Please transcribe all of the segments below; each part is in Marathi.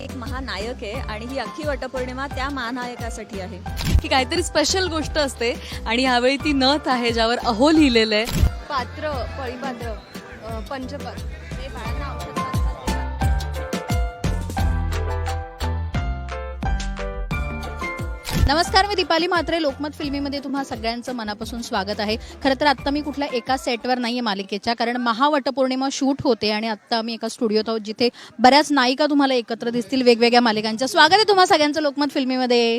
एक महानायक आहे आणि ही अख्खी वटपौर्णिमा त्या महानायकासाठी आहे. की काहीतरी स्पेशल गोष्ट असते आणि ह्यावेळी ती नथ आहे ज्यावर अहो लिहिलेलं आहे. पात्र पळीपात्र पंचपात्र नमस्कार मी दीपाली म्हात्रे. लोकमत फिल्मीमध्ये तुम्हा सगळ्यांचं मनापासून स्वागत आहे. खरं तर आत्ता मी कुठल्या एका सेटवर नाही आहे मालिकेच्या कारण महावटपौर्णिमा शूट होते आणि आत्ता आम्ही एका स्टुडिओत आहोत जिथे बऱ्याच नायिका तुम्हाला एकत्र दिसतील. वेगवेगळ्या मालिकांच्या. स्वागत आहे तुम्हा सगळ्यांचं लोकमत फिल्मीमध्ये.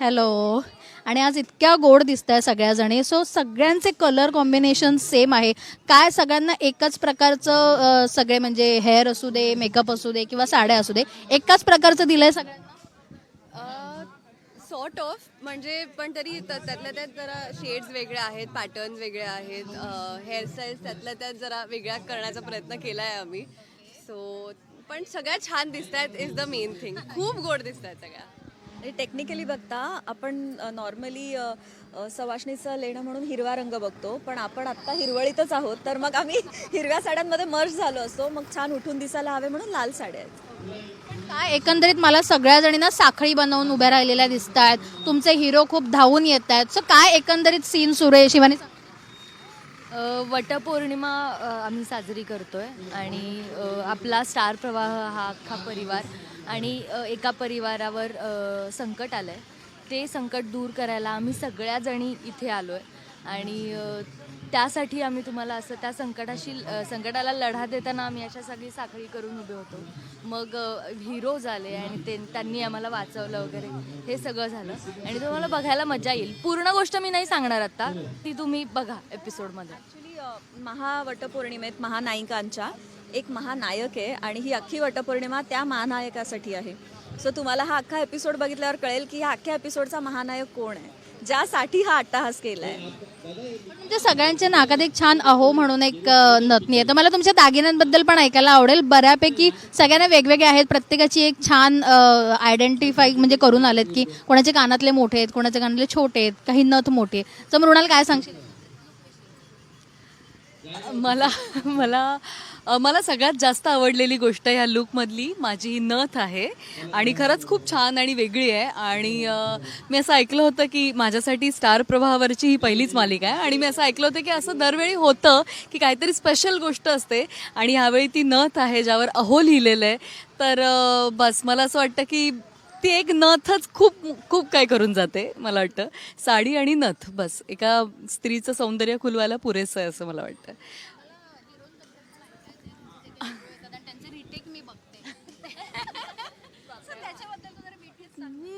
हॅलो आणि आज इतक्या गोड दिसत आहे सगळ्याजणी. सो सगळ्यांचे कलर कॉम्बिनेशन सेम आहे. काय सगळ्यांना एकच प्रकारचं सगळे म्हणजे हेअर असू दे मेकअप असू दे किंवा साड्या असू दे एकाच प्रकारचं दिलंय सगळ्यांना? सॉर्ट ऑफ म्हणजे पण तरी त्यातल्या त्यात जरा शेड्स वेगळ्या आहेत पॅटर्न वेगळे आहेत हेअरस्टाईल्स त्यातल्या त्यात जरा वेगळ्या करण्याचा प्रयत्न केला आहे आम्ही. सो पण सगळ्या छान दिसत आहेत इज द मेन थिंग खूप गोड दिसत आहेत सगळ्या. आणि टेक्निकली बघता आपण नॉर्मली सवाशणीचं लेणं म्हणून हिरवा रंग बघतो पण आपण आत्ता हिरवळीतच आहोत तर मग आम्ही हिरव्या साड्यांमध्ये मर्ज झालो असतो मग छान उठून दिसायला हवे म्हणून लाल साड्या आहेत. एकंदरीत मला सगळ्या जणींना साखळी बनवून उभ्या राहिलेल्या दिसत आहेत तुमचे हिरो खूप धावून येत आहेत सो काय एकंदरीत सीन सुरू आहे? शिवानी सांग. अ, वटपौर्णिमा अ, आम्ही साजरी करतोय. आणि अ, आपला स्टार प्रवाह हा अख्खा परिवार आणि अ, एका परिवारावर अ, संकट आलं आहे ते संकट दूर करायला आम्ही सगळ्या जणी इथे आलो आहे आणि अ, त्यासाठी आम्ही तुम्हाला असं त्या संकटाशी संकटाला लढा देताना आम्ही अशा सगळी साखळी करून उभे होतो. मग हिरो झाले आणि ते त्यांनी आम्हाला वाचवलं वगैरे हे सगळं झालं. आणि तुम्हाला बघायला मजा येईल. पूर्ण गोष्ट मी नाही सांगणार आता ती तुम्ही बघा एपिसोडमध्ये ॲक्च्युली महावटपौर्णिमेत महानायिकांच्या एक महानायक आहे आणि ही अख्खी वटपौर्णिमा त्या महानायकासाठी आहे. सो तुम्हाला हा अख्खा एपिसोड बघितल्यावर कळेल की ह्या अख्ख्या एपिसोडचा महानायक कोण आहे. ज्यासाठी हा अट्टाहास केला आहे तुमच्या सगळ्यांच्या नाकात एक छान अहो म्हणून एक अ, नथनी आहे. तर मला तुमच्या दागिन्यांबद्दल पण ऐकायला आवडेल. बऱ्यापैकी सगळ्यांना वेगवेगळे आहेत. प्रत्येकाची एक छान आयडेंटिफाय म्हणजे करून आलेत की कोणाचे कानातले मोठे आहेत कोणाचे कानातले छोटे आहेत काही नथ मोठे आहेत. तर मृणाल काय सांगशील? मला मला अ, मला सगळ्यात जास्त आवडलेली गोष्ट ह्या लुकमधली माझी ही नथ आहे. आणि खरंच खूप छान आणि वेगळी आहे. आणि अ, मी असं ऐकलं होतं की माझ्यासाठी स्टार प्रवाहावरची ही पहिलीच मालिका आहे. आणि मी असं ऐकलं होतं की असं दरवेळी होतं की काहीतरी स्पेशल गोष्ट असते. आणि ह्यावेळी ती नथ आहे ज्यावर अहो लिहिलेलं आहे. तर अ, बस मला असं वाटतं की ती एक नथच खूप खूप काय करून जाते मला वाटतं. साडी आणि नथ बस. एका स्त्रीचं सौंदर्य खुलवायला पुरेसं आहे असं मला वाटतं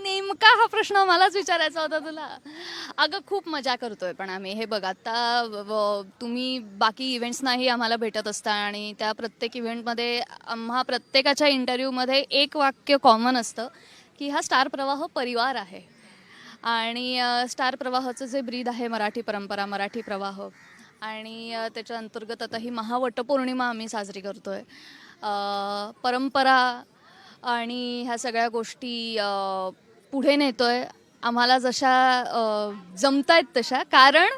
नेमका हा प्रश्न मलाच विचारायचा होता तुला. अगं खूप मजा करतोय पण आम्ही. हे बघ आता व- तुम्ही बाकी इव्हेंट्सनाही आम्हाला भेटत असता आणि त्या प्रत्येक इव्हेंटमध्ये आम्हा प्रत्येकाच्या इंटरव्ह्यूमध्ये एक वाक्य कॉमन असतं की हा स्टार प्रवाह परिवार आहे. आणि अ, स्टार प्रवाहाचं जे ब्रीद आहे मराठी परंपरा मराठी प्रवाह आणि अ, त्याच्या अंतर्गत आता ही महावटपौर्णिमा आम्ही साजरी करतोय. अ, परंपरा आणि ह्या सगळ्या गोष्टी अ, पुढे नेतोय. आम्हाला जशा जमतायत तशा. कारण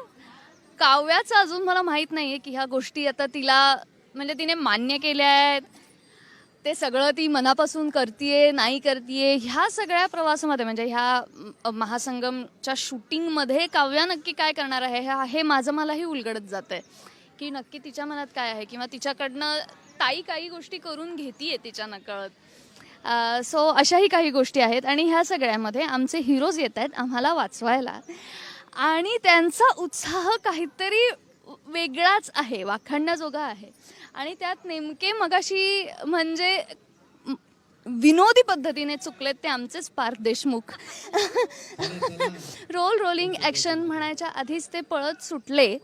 काव्याचं अजून मला माहीत नाही आहे की ह्या गोष्टी आता तिला म्हणजे तिने मान्य केल्या आहेत. ते सगळं ती मनापासून करतीये नाही करतीये. ह्या सगळ्या प्रवासामध्ये म्हणजे ह्या महासंगमच्या शूटिंगमध्ये काव्या नक्की काय करणार आहे ह्या हे माझं मलाही उलगडत जात आहे की नक्की तिच्या मनात काय आहे? किंवा तिच्याकडनं ताई काही गोष्टी करून घेतीये तिच्या नकळत. सो अशाही काही गोष्टी आहेत आणि ह्या सगळ्यामध्ये आमचे हिरोज येत आहेत आम्हाला वाचवायला. आणि त्यांचा उत्साह काहीतरी वेगळाच आहे वाखाणण्याजोगा आहे. आणि त्यात नेमके मगाशी म्हणजे विनोदी पद्धतीने चुकलेत ते आमचेच Parth Deshmukh. Roll rolling action म्हणायच्या आधीच ते पळत सुटले.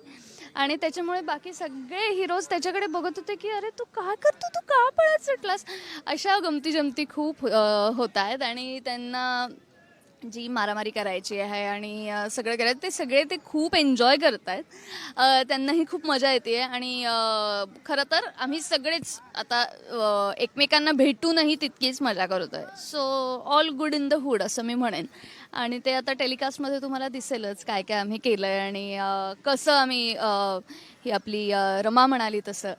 आणि त्याच्यामुळे बाकी सगळे हिरोज त्याच्याकडे बघत होते की अरे तू काय करतो तू का पळत सुटलास? अशा गमती जमती खूप होत आहेत. आणि त्यांना जी मारामारी करायची आहे आणि सगळं करायचं ते सगळे ते खूप एन्जॉय करत आहेत त्यांनाही खूप मजा येते आणि खरं तर आम्ही सगळेच आता एकमेकांना भेटूनही तितकीच मजा करतो आहे so all good in the hood असं मी म्हणेन. आणि ते आता टेलिकास्टमध्ये तुम्हाला दिसेलच काय काय आम्ही केलं आहे आणि कसं आम्ही ही आपली रमा म्हणाली तसं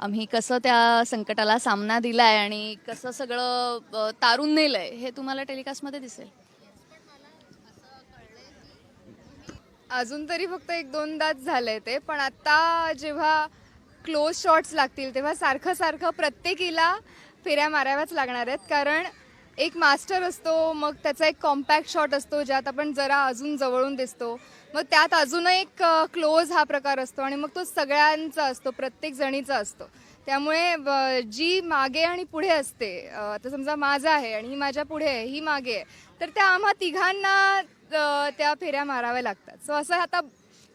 आम्ही कसं त्या संकटाला सामना दिला आहे आणि कसं सगळं तारून नेलं आहे हे तुम्हाला टेलिकास्टमध्ये दिसेल. अजून तरी फक्त एक दोनदाच झालंय ते पण आता जेव्हा क्लोज शॉट्स लागतील तेव्हा सारखं सारखं प्रत्येकीला फेऱ्या माराव्याच लागणार आहेत. कारण एक मास्टर असतो मग त्याचा एक कॉम्पॅक्ट शॉट असतो ज्यात आपण जरा अजून जवळून दिसतो. मग त्यात अजून एक क्लोज हा प्रकार असतो आणि मग तो सगळ्यांचा असतो प्रत्येक जणीचा असतो. त्यामुळे जी मागे आणि पुढे असते आता समजा माझा आहे आणि ही माझ्या पुढे आहे ही मागे आहे तर त्या आम्हा तिघांना त्या फेऱ्या माराव्या लागतात. सो असं आता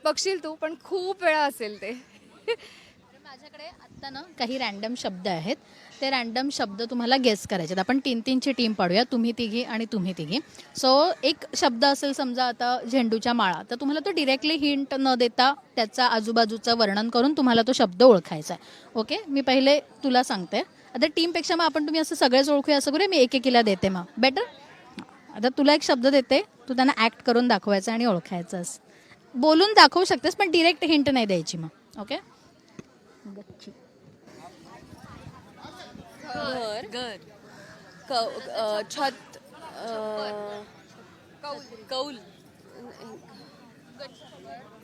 बघशील तू पण खूप वेळा असेल ते. माझ्याकडे आत्ता ना काही रॅन्डम शब्द आहेत. ते रॅन्डम शब्द तुम्हाला गेस करायचे आहेत. आपण तीन तीनची टीम पाडूया. तुम्ही तिघी आणि तुम्ही तिघी. सो एक शब्द असेल समजा आता झेंडूच्या माळा. तर तुम्हाला तो डिरेक्टली हिंट न देता त्याचा आजूबाजूचं वर्णन करून तुम्हाला तो शब्द ओळखायचा आहे. ओके मी पहिले तुला सांगते. आता टीमपेक्षा मग आपण तुम्ही असं सगळेच ओळखूया असं करूया. मी एकेकीला देते मग. बेटर आता तुला एक शब्द देते तू त्यांना ॲक्ट करून दाखवायचं आणि ओळखायचंस. बोलून दाखवू शकतेस पण डिरेक्ट हिंट नाही द्यायची मग ओके घर. घर. छत कौल.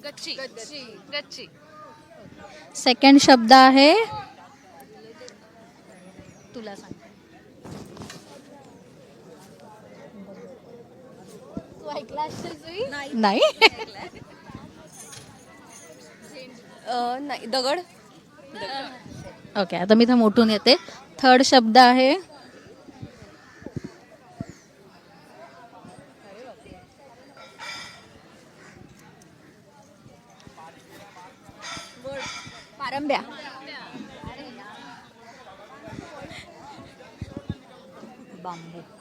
गच्ची. गच्ची. सेकंड शब्द आहे. तुला सांग. तू ऐकला नाही. अ, नाही दगड. ओके आता मी इथं मोठून येते. थर्ड शब्द आहे. पारंब्या. बांबू.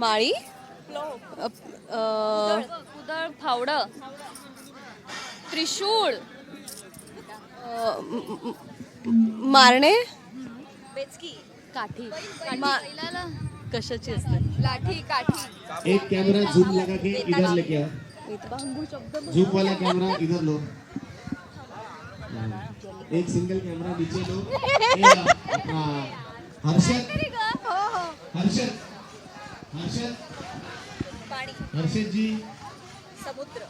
माळी? अ, अ, कुदळ फावडं. त्रिशूळ. अ, म- म- मारणे? बेचकी. काठी. मा- कशाची असते? लाठी काठी. एक कैमरा जूम लगा के इधर लेके आओ. जूम वाला कैमरा इधर लो. हाँ, एक सिंगल कैमरा नीचे लो. ये, अपना हर्षद. हर्षद. हर्षद? पाणी. हर्षद जी समुद्र.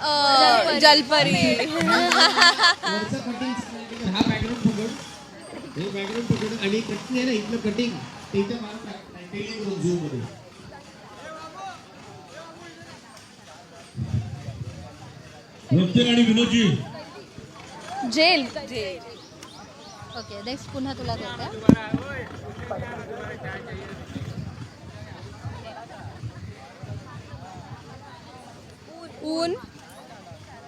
अ, जलपरी. वरचं कटिंग हा बॅकग्राऊंड पकड हे बॅकग्राऊंड पकड आणि कटिंग आहे ना इथलं कटिंग ते इथं मारा झूममध्ये. प्रत्येक आणि विनोदजी. जेल. ओके नेक्स्ट पुन्हा तुला देते ऊन?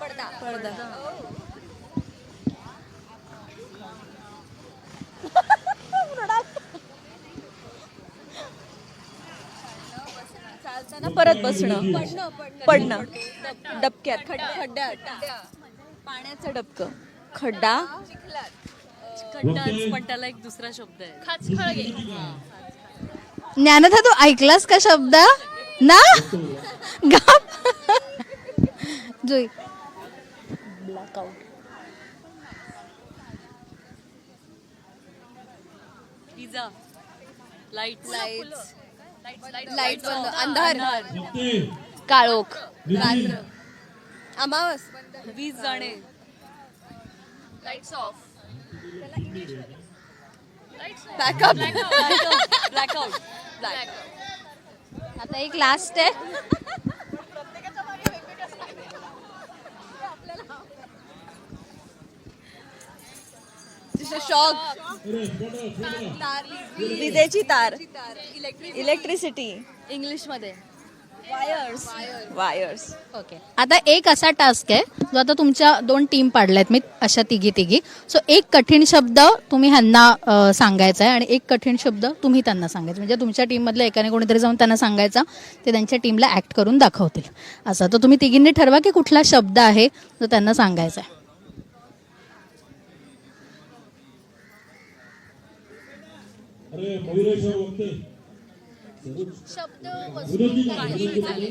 पडदा. पडदा. चालताना परत बसणं. पडणं डबक्यात. खड्ड्यात पाण्याचं डबकं. खड्डा. बघतोय पण त्याला एक दुसरा शब्द आहे. खाचखळगे ज्ञानदा तू ऐकलास का शब्द? ना? गप. Jui. Pizza light light light बंद. अंधार. काळोख. निधी अमावस. वीज जाणे. लाईट्स ऑफ बॅकअप ब्लॅकआउट आता एक लास्ट आहे. शॉक विजेची तार. इलेक्ट्रिसिटी इंग्लिशमध्ये वायर्स वायर्स ओके आता एक असा टास्क आहे जो आता तुमच्या दोन टीम पाडल्यात मी अशा तिघी तिघी. सो एक कठीण शब्द तुम्ही ह्यांना अ, सांगायचा आहे आणि एक कठीण शब्द तुम्ही त्यांना सांगायचा म्हणजे तुमच्या टीममधल्या एकाने कोणीतरी जाऊन त्यांना सांगायचा ते त्यांच्या टीमला ऍक्ट करून दाखवतील. असं. तर तुम्ही तिघींनी ठरवा की कुठला शब्द आहे जो त्यांना सांगायचा आहे. अरे मयुरेश्वर वक्ते शब्द विनोदजी विनोदजी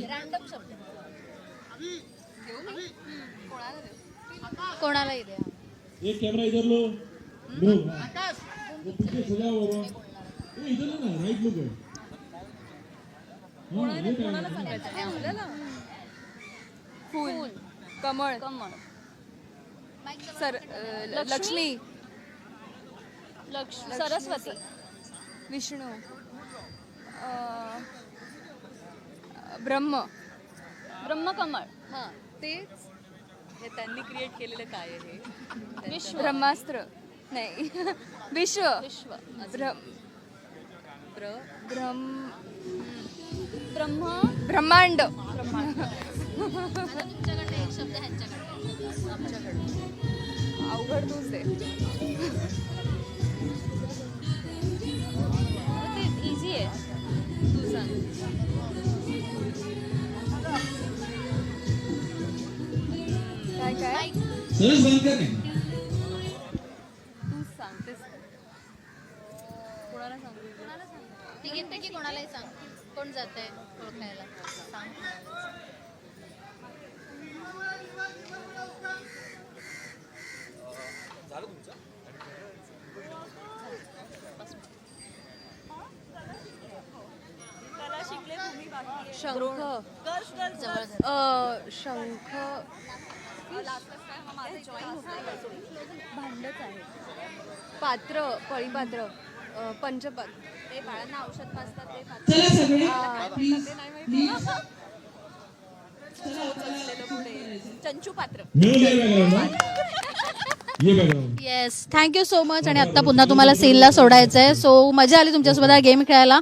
कोणाला द्या एक कैमरा इधर लो लो वो पीछे सजा हुआ हुआ ए इधर ना राइट लुक है हाँ है? फूल. कमळ. कमळ. सर लक्ष्मी? लक्ष्मी. सरस्वती. विष्णू. ब्रह्म. ब्रह्मकमळ. हां तेच. हे त्यांनी क्रिएट केलेलं काय आहे विश्व. ब्रह्मास्त्र. नाही. विश्व. विश्व. ब्रह्म. ब्र? ब्रह्म. ब्रह्म? ब्रह्मांड. अवघड तूच आहे. सरस बनकर नाही. तू सांगतेस कोणाला सांगू तिघींपैकी कोणालाही सांग. कोण जात आहे ओळखायला? सांग. शंख. अ, शंख. भांडच आहे पात्र पळीपात्र अ, पंचपात्र ते बाळांना औषध पाजतात ते. चंचू पात्र. येस थँक्यू सो मच आणि आता पुन्हा तुम्हाला सीलला सोडायचं आहे सो मजा आली तुमच्यासोबत हा गेम खेळायला.